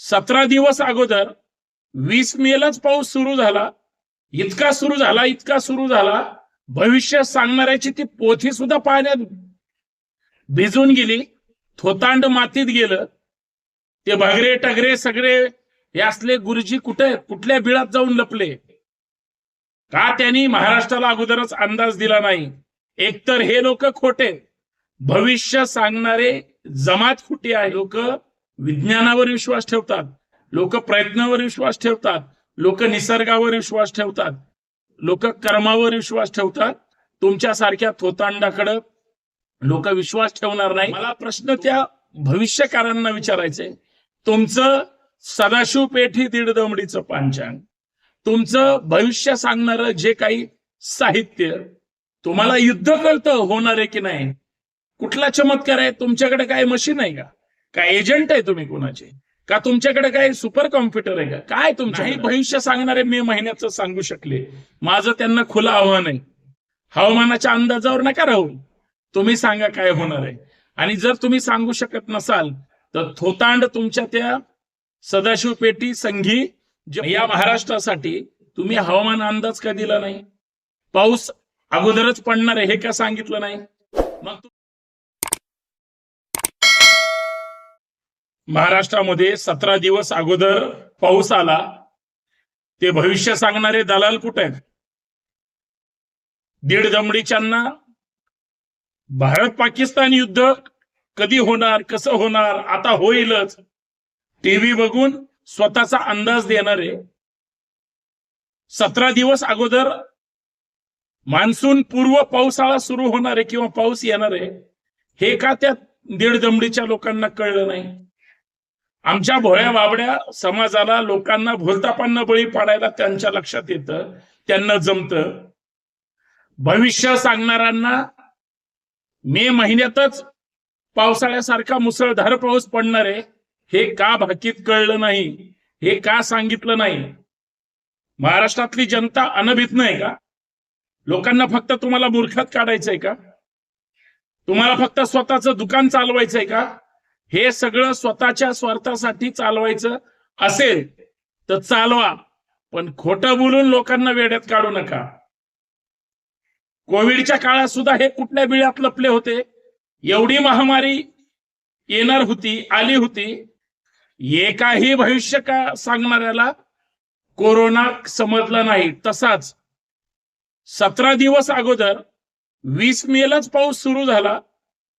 सतरा दिवस अगोदर वीस मेलाच पाऊस सुरू झाला. इतका सुरू झाला इतका सुरू झाला. भविष्य सांगणाऱ्याची ती पोथी सुद्धा पाण्यात भिजून गेली. थोतांड मातीत गेलं. ते भगरे टगरे सगळे हे असले गुरुजी कुठे कुठल्या बिळात जाऊन लपले? का त्यांनी महाराष्ट्राला अगोदरच अंदाज दिला नाही? एकतर हे लोक खोटे. भविष्य सांगणारे जमात खोटी आहे लोक. विज्ञानावर विश्वास ठेवतात. लोक प्रयत्नावर विश्वास ठेवतात. लोक निसर्गावर विश्वास ठेवतात. लोक कर्मावर विश्वास ठेवतात. तुमच्यासारख्या थोतांडाकडं लोक विश्वास ठेवणार नाही. मला प्रश्न त्या भविष्यकारांना विचारायचे. तुमचं सदाशिव पेठी दीड दमडीचं पांचांग. तुमचं भविष्य सांगणार जे काही साहित्य तुम्हाला युद्ध कळतं होणार आहे की नाही? कुठला चमत्कार आहे? तुमच्याकडे काय मशीन आहे का? काय एजंट आहे तुम्ही कोणाचे? का तुमच्याकडे काय सुपर कॉम्प्युटर आहे का? काय तुमच्या भविष्य सांगणारे मे महिन्याचं सांगू शकले. माझं त्यांना खुलं आव्हान आहे. हवामानाच्या अंदाजावर नका राहू. तुम्ही सांगा काय होणार आहे. आणि जर तुम्ही सांगू शकत नसाल तर थोतांड तुमच्या त्या सदाशिव पेटी संघी या महाराष्ट्रासाठी तुम्ही हवामान अंदाज का दिला नाही? पाऊस अगोदरच पडणार आहे हे का सांगितलं नाही? मग महाराष्ट्रामध्ये सतरा दिवस अगोदर पाऊस आला. ते भविष्य सांगणारे दलाल कुठे आहेत? दीड दमडीच्यांना भारत पाकिस्तान युद्ध कधी होणार कसं होणार आता होईलच. टीव्ही बघून स्वतःचा अंदाज देणारे. सतरा दिवस अगोदर मान्सून पूर्व पावसाळा सुरू होणार आहे किंवा पाऊस येणार आहे हे का त्या दीड दमडीच्या लोकांना कळलं नाही? आमच्या भोळ्या बाबड्या समाजाला लोकांना भुलतापांना बळी पाडायला त्यांच्या लक्षात येतं त्यांना जमत. भविष्य सांगणाऱ्यांना मे महिन्यातच पावसाळ्यासारखा मुसळधार पाऊस पडणार आहे हे का भाकीत कळलं नाही हे का सांगितलं नाही? महाराष्ट्रातली जनता अनभित नाही का? लोकांना फक्त तुम्हाला मूर्खात काढायचंय का? तुम्हाला फक्त स्वतःचं दुकान चालवायचंय का? हे सगळं स्वतःच्या स्वार्थासाठी चालवायचं असेल तर चालवा पण खोटं बोलून लोकांना वेड्यात काढू नका. कोविडच्या काळात सुद्धा हे कुठल्या बिळात लपले होते? एवढी महामारी येणार होती आली होती. एकाही भविष्य का सांगणाऱ्याला कोरोना समजला नाही. तसाच सतरा दिवस अगोदर वीस मेलाच पाऊस सुरू झाला.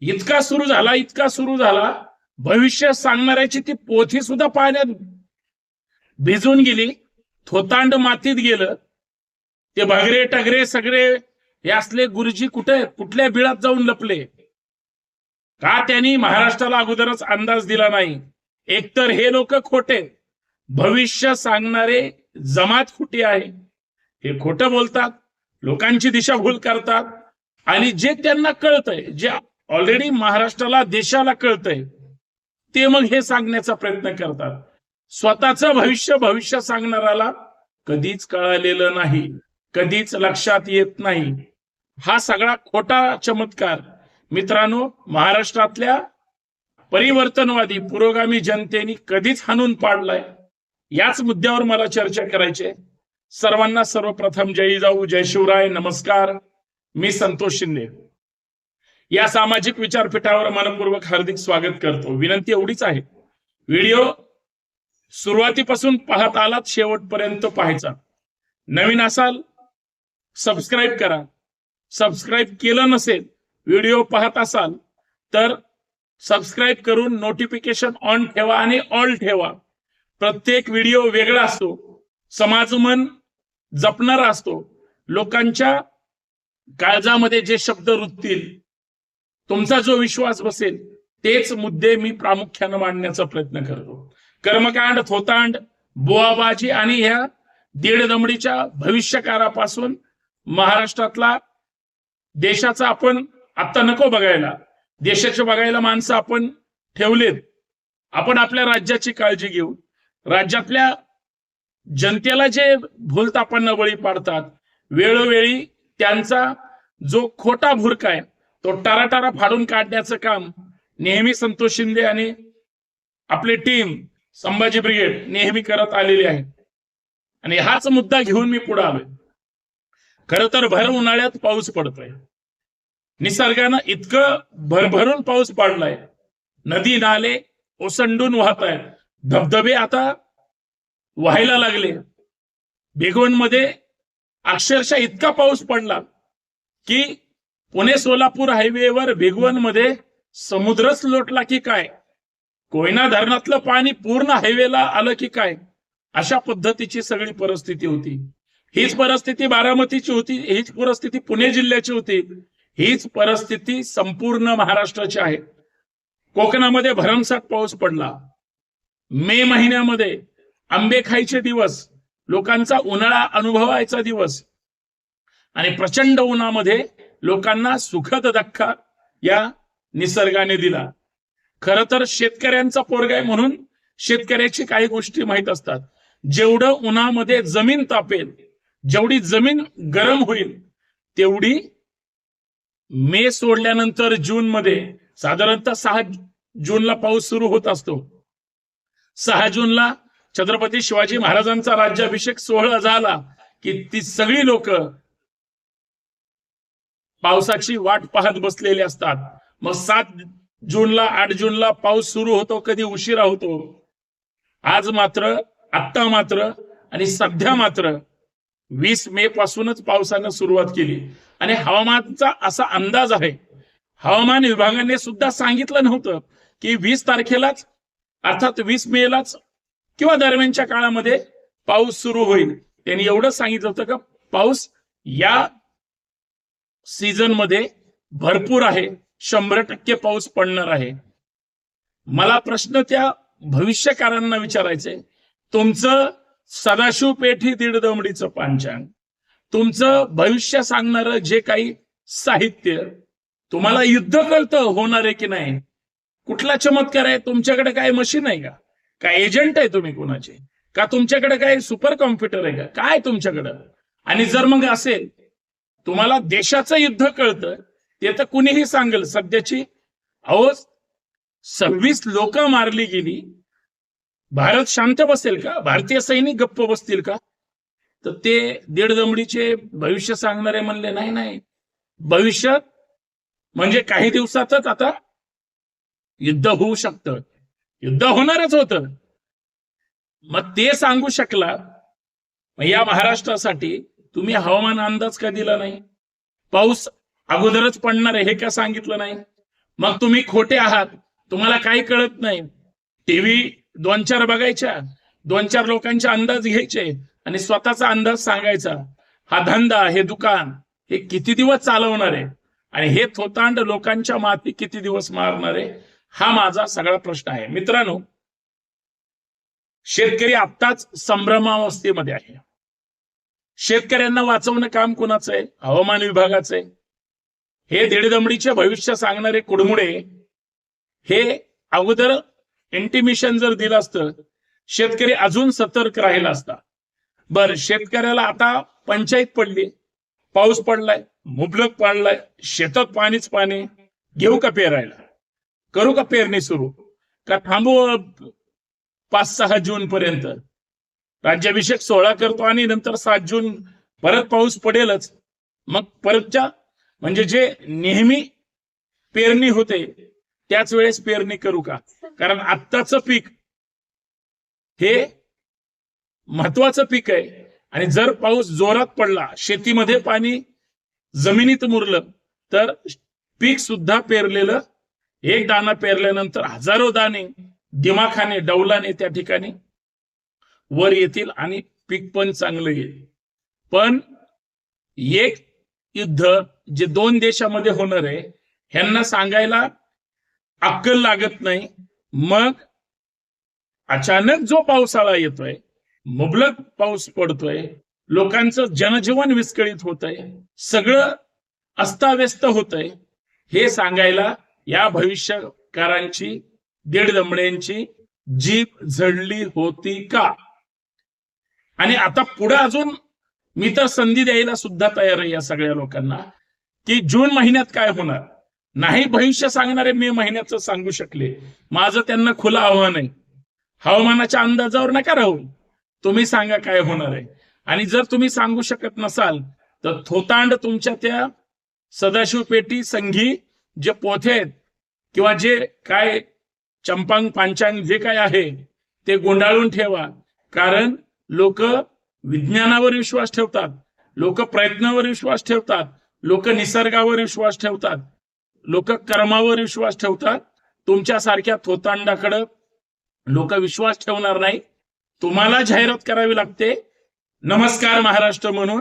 इतका सुरू झाला इतका सुरू झाला भविष्य सांगणाऱ्याची ती पोथी सुद्धा पाण्यात भिजून गेली. थोतांड मातीत गेलं. ते भगरे टगरे सगळे हे असले गुरुजी कुठे? कुठल्या बिळात जाऊन लपले? का त्यांनी महाराष्ट्राला अगोदरच अंदाज दिला नाही? एकतर हे लोक खोटे. भविष्य सांगणारे जमात खोटी आहे. हे खोटं बोलतात लोकांची दिशाभूल करतात आणि जे त्यांना कळतंय जे ऑलरेडी महाराष्ट्राला देशाला कळतंय ते मग हे सांगण्याचा प्रयत्न करतात. स्वतःचं भविष्य भविष्य सांगणाऱ्याला कधीच कळालेलं नाही कधीच लक्षात येत नाही. हा सगळा खोटा चमत्कार मित्रांनो महाराष्ट्रातल्या परिवर्तनवादी पुरोगामी जनतेने कधीच हाणून पाडलाय. याच मुद्द्यावर मला चर्चा करायची सर्वांना सर्वप्रथम जय जाऊ जय शिवराय नमस्कार. मी संतोष शिंदे. या सामाजिक विचारपीठावर मनपूर्वक हार्दिक स्वागत करतो. विनंती एवढीच आहे. व्हिडिओ सुरुवातीपासून पाहत आलात शेवटपर्यंत पाहायचा. नवीन असाल सबस्क्राईब करा. सबस्क्राईब केलं नसेल व्हिडिओ पाहत असाल तर सबस्क्राईब करून नोटिफिकेशन ऑन ठेवा आणि ऑल ठेवा. प्रत्येक व्हिडिओ वेगळा असतो. समाजमन जपणारा असतो. लोकांच्या काळजामध्ये जे शब्द रुततील तुमचा जो विश्वास बसेल तेच मुद्दे मी प्रामुख्यानं मांडण्याचा प्रयत्न करतो. कर्मकांड थोतांड बोआबाजी आणि ह्या दीड दमडीच्या भविष्यकारापासून महाराष्ट्रातला देशाचा आपण आता नको बघायला. देशाचे बघायला माणसं आपण ठेवलेत. आपण आपल्या राज्याची काळजी घेऊ राज्यातल्या जनतेला जे भूलतापांना बळी पाडतात वेळोवेळी त्यांचा जो खोटा भुरका आहे तो टाराटारा फाडून काढण्याचं काम नेहमी संतोष शिंदे आणि आपली टीम संभाजी ब्रिगेड नेहमी करत आलेली आहे. आणि हाच मुद्दा घेऊन मी पुढे आलोय. खर तर भर उन्हाळ्यात पाऊस पडतोय. निसर्गानं इतकं भरभरून पाऊस पडलाय. नदी नाले ओसंडून वाहत आहेत धबधबे आता व्हायला लागले. बेगोनमध्ये अक्षरशः इतका पाऊस पडला की पुणे सोलापूर हायवेवर मध्ये समुद्रच लोटला की काय? कोयना धरणातलं पाणी पूर्ण हायवेला आलं की काय? अशा पद्धतीची सगळी परिस्थिती होती. हीच परिस्थिती बारामतीची होती हीच परिस्थिती पुणे जिल्ह्याची होती. हीच परिस्थिती संपूर्ण महाराष्ट्राची आहे. कोकणामध्ये भरमसाठ पाऊस पडला. मे महिन्यामध्ये आंबे खायचे दिवस लोकांचा उन्हाळा अनुभवायचा दिवस. आणि प्रचंड उन्हामध्ये लोकांना सुखद धक्का या निसर्गाने दिला. खर तर शेतकऱ्यांचा पोरगा आहे म्हणून शेतकऱ्याची काही गोष्टी माहीत असतात. जेवढं उन्हामध्ये जमीन तापेल जेवढी जमीन गरम होईल तेवढी मे सोडल्यानंतर जून मध्ये साधारणतः सहा जूनला पाऊस सुरू होत असतो. सहा जूनला छत्रपती शिवाजी महाराजांचा राज्याभिषेक सोहळा झाला की ती सगळी लोक पावसाची वाट पाहत बसलेली असतात. मग सात जूनला आठ जूनला पाऊस सुरू होतो कधी उशिरा होतो? आज मात्र आत्ता मात्र आणि सध्या मात्र वीस मे पासूनच पावसानं सुरुवात केली. आणि हवामानाचा असा अंदाज आहे. हवामान विभागाने सुद्धा सांगितलं नव्हतं की वीस तारखेलाच अर्थात वीस मेलाच किंवा दरम्यानच्या काळामध्ये पाऊस सुरू होईल. त्यांनी एवढं सांगितलं होतं का पाऊस या सीझनमध्ये भरपूर आहे. शंभर टक्के पाऊस पडणार आहे. मला प्रश्न त्या भविष्यकारांना विचारायचे. तुमचं सदाशिव पेठी दीड दमडीचं पांचांग. तुमचं भविष्य सांगणारं जे काही साहित्य तुम्हाला युद्ध कळतं होणार आहे की नाही? कुठला चमत्कार आहे? तुमच्याकडे काय मशीन आहे का? काय एजंट आहे तुम्ही कोणाचे? का तुमच्याकडे काय सुपर कॉम्प्युटर आहे का? काय तुमच्याकडं? आणि जर मग असेल तुम्हाला देशाचं युद्ध कळतं ते तर कुणीही सांगेल. सध्याची अहो सव्वीस लोक मारली गेली. भारत शांत बसेल का? भारतीय सैनिक गप्प बसतील का? तर ते दीड दमडीचे भविष्य सांगणारे म्हणले नाही नाही. भविष्यात म्हणजे काही दिवसातच आता युद्ध होऊ शकतं. युद्ध होणारच होतं. मग ते सांगू शकला या महाराष्ट्रासाठी तुम्ही हवामान अंदाज का दिला नाही? पाऊस अगोदरच पडणार आहे हे का सांगितलं नाही? मग तुम्ही खोटे आहात तुम्हाला काही कळत नाही. टीव्ही दोन चार बघायच्या दोन चार लोकांचे अंदाज घ्यायचे आणि स्वतःचा अंदाज सांगायचा. हा धंदा हे दुकान हे किती दिवस चालवणार आहे? आणि हे थोतांड लोकांच्या माती किती दिवस मारणार आहे? हा माझा सगळा प्रश्न आहे. मित्रांनो शेतकरी आत्ताच संभ्रमावस्थेमध्ये आहे. शेतकऱ्यांना वाचवणं काम कुणाचं आहे? हवामान विभागाचं आहे. हे दीडदमडीचे भविष्य सांगणारे कुडमुडे हे अगोदर इंटिमिशन जर दिलं असतं शेतकरी अजून सतर्क राहिला असता. बर शेतकऱ्याला आता पंचायत पडली. पाऊस पडलाय मुबलक पडलाय शेतात पाणीच पाणी घेऊ का पेरायला? करू का पेरणी सुरू? का थांबू पाच सहा जून पर्यंत राज्याभिषेक सोहळा करतो आणि नंतर सात जून परत पाऊस पडेलच. मग परतच्या म्हणजे जे नेहमी पेरणी होते त्याच वेळेस पेरणी करू का? कारण आत्ताच पीक हे महत्वाचं पीक आहे. आणि जर पाऊस जोरात पडला शेतीमध्ये पाणी जमिनीत मुरलं तर पीक सुद्धा पेरलेलं एक दाना पेरल्यानंतर हजारो दाणे दिमाखाने डौलाने त्या ठिकाणी वर येतील आणि पीक पण चांगलं येईल. पण एक युद्ध जे दोन देशामध्ये होणार आहे ह्यांना सांगायला अक्कल लागत नाही. मग अचानक जो पावसाळा येतोय मुबलक पाऊस पडतोय लोकांचं जनजीवन विस्कळीत होत आहे सगळं अस्ताव्यस्त होत आहे हे सांगायला या भविष्यकारांची दीड दमड्यांची जीभ झडली होती का? आणि आता पुढे अजून मी तर संधी द्यायला सुद्धा तयार आहे या सगळ्या लोकांना की जून महिन्यात काय होणार? नाही भविष्य सांगणारे मे महिन्याचं सांगू शकले. माझं त्यांना खुलं आव्हान आहे. हवामानाच्या अंदाजावर नका राहू. तुम्ही सांगा काय होणार आहे. आणि जर तुम्ही सांगू शकत नसाल तर थोतांड तुमच्या त्या सदाशिव पेटी संघी जे पोथे आहेत किंवा जे काय चंपांग पांचांग जे काय आहे ते गुंडाळून ठेवा. कारण लोक विज्ञानावर विश्वास ठेवतात लोक प्रयत्नावर विश्वास ठेवतात लोक निसर्गावर विश्वास ठेवतात लोक कर्मावर विश्वास ठेवतात. तुमच्यासारख्या थोतांडाकडं लोक विश्वास ठेवणार नाही. तुम्हाला जाहिरात करावी लागते. नमस्कार महाराष्ट्र म्हणून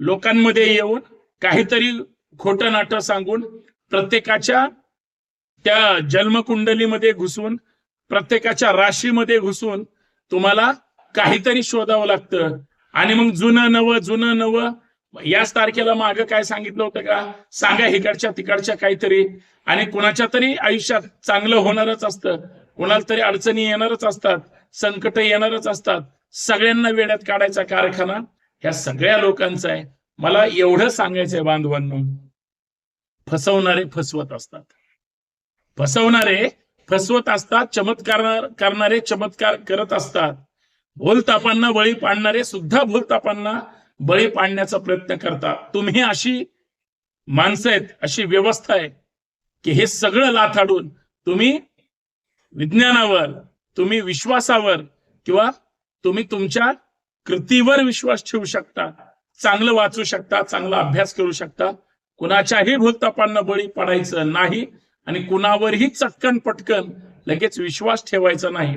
लोकांमध्ये येऊन काहीतरी खोटं नाटं सांगून प्रत्येकाच्या त्या जन्मकुंडलीमध्ये घुसून प्रत्येकाच्या राशीमध्ये घुसून तुम्हाला काहीतरी शोधावं लागतं. आणि मग जुनं नवं जुनं नवं याच तारखेला मागं काय सांगितलं होतं का? सांगा इकडच्या तिकडच्या काहीतरी. आणि कुणाच्या तरी आयुष्यात चांगलं होणारच असतं. कुणाला तरी अडचणी येणारच असतात संकट येणारच असतात. सगळ्यांना वेड्यात काढायचा कारखाना ह्या सगळ्या लोकांचा आहे. मला एवढं सांगायचंय बांधवांनो. फसवणारे फसवत असतात. फसवणारे फसवत असतात चमत्कार करणारे चमत्कार करत असतात. भोलतापांना बळी पाडणारे सुद्धा भोलतापांना बळी पाडण्याचा प्रयत्न करतात. तुम्ही अशी माणसं आहेत अशी व्यवस्था आहे की हे सगळं लाथाडून तुम्ही विज्ञानावर तुम्ही विश्वासावर किंवा तुम्ही तुमच्या कृतीवर विश्वास ठेवू शकता चांगलं वाचू शकता चांगला अभ्यास करू शकता. कुणाच्याही भूलतापांना बळी पडायचं नाही आणि कुणावरही चटकन पटकन लगेच विश्वास ठेवायचा नाही.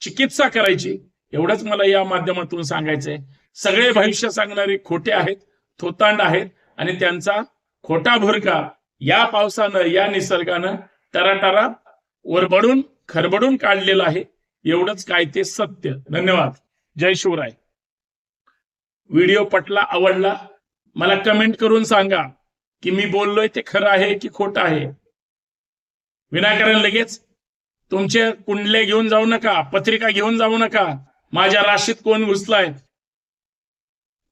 चिकित्सा करायची. एवढंच मला या माध्यमातून सांगायचंय. सगळे भविष्य सांगणारे खोटे आहेत थोतांड आहेत आणि त्यांचा खोटा भुरका या पावसानं या निसर्गानं टराटरा वरबडून खरबडून काढलेलं आहे. एवढंच काय ते सत्य. धन्यवाद. जय शिवराय. व्हिडिओ पटला आवडला मला कमेंट करून सांगा की मी बोललोय ते खरं आहे की खोटं आहे. विनाकारण लगेच तुमचे कुंडले घेऊन जाऊ नका पत्रिका घेऊन जाऊ नका माझ्या राशीत कोण घुसलाय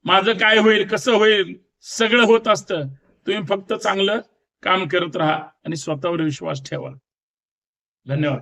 माझं काय होईल कसं होईल सगळं होत असतं. तुम्ही फक्त चांगलं काम करत राहा आणि स्वतःवर विश्वास ठेवा. धन्यवाद.